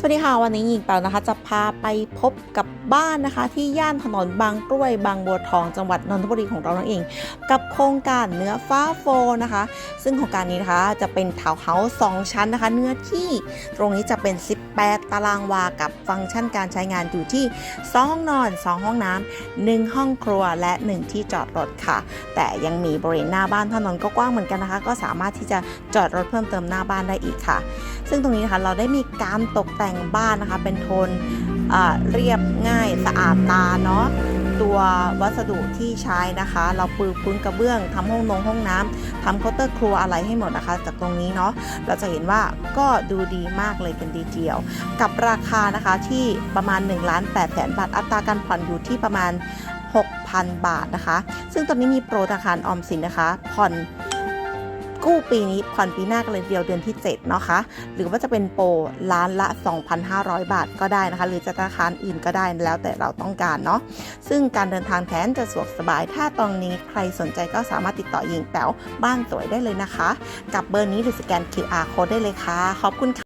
สวัสดีค่ะ วันนี้หญิงเปานะคะ จะพาไปพบกับบ้านนะคะ ที่ย่านถนนบางกล้วยบางบัวทองจังหวัดนนทบุรีของเรานั่นเอง กับโครงการเนื้อฟ้าโฟนะคะ ซึ่งโครงการนี้นะคะจะเป็นทาวน์เฮาส์สองชั้นนะคะ เนื้อที่ตรงนี้จะเป็น 18 ตารางวากับฟังก์ชันการใช้งานอยู่ที่ 2 ห้องนอน 2 ห้องน้ำหนึ่งห้องครัวและ 1 ที่จอดรถค่ะ แต่ยังมีบริเวณหน้าบ้านถนนก็กว้างเหมือนกันนะคะ ก็สามารถที่จะจอดรถเพิ่มเติมหน้าบ้านได้อีกค่ะ ซึ่งตรงนี้นะคะเราได้มีการตกแต่งบ้านนะคะ เป็นโทนเรียบง่ายสะอาดตาเนาะตัววัสดุที่ใช้นะคะ เราปูพื้นกระเบื้องทำห้องนงห้องน้ำทำเคาน์เตอร์ครัวอะไรให้หมดนะคะ จากตรงนี้เนาะเราจะเห็นว่าก็ดูดีมากเลยกันดีเดียว กับราคานะคะที่ประมาณ1ล้าน8แสนบาทอัตราการผ่อนอยู่ที่ประมาณ 6,000 บาทนะคะ ซึ่งตอนนี้มีโปรธนาคารออมสินนะคะ ผ่อน กู้ปีนี้ผ่อนปีหน้ากันเลยเดียวเดือนที่7เนาะคะ หรือว่าจะเป็นโปรล้านละ 2,500 บาทก็ได้นะคะ หรือจะธนาคารอื่นก็ได้แล้วแต่เราต้องการเนาะซึ่งการเดินทางแทนจะสะดวกสบาย ถ้าตอนนี้ใครสนใจก็สามารถติดต่อยิงแป๋วบ้านสวยได้เลยนะคะ กับเบอร์นี้หรือสแกน QR code ได้เลยค่ะ ขอบคุณค่ะ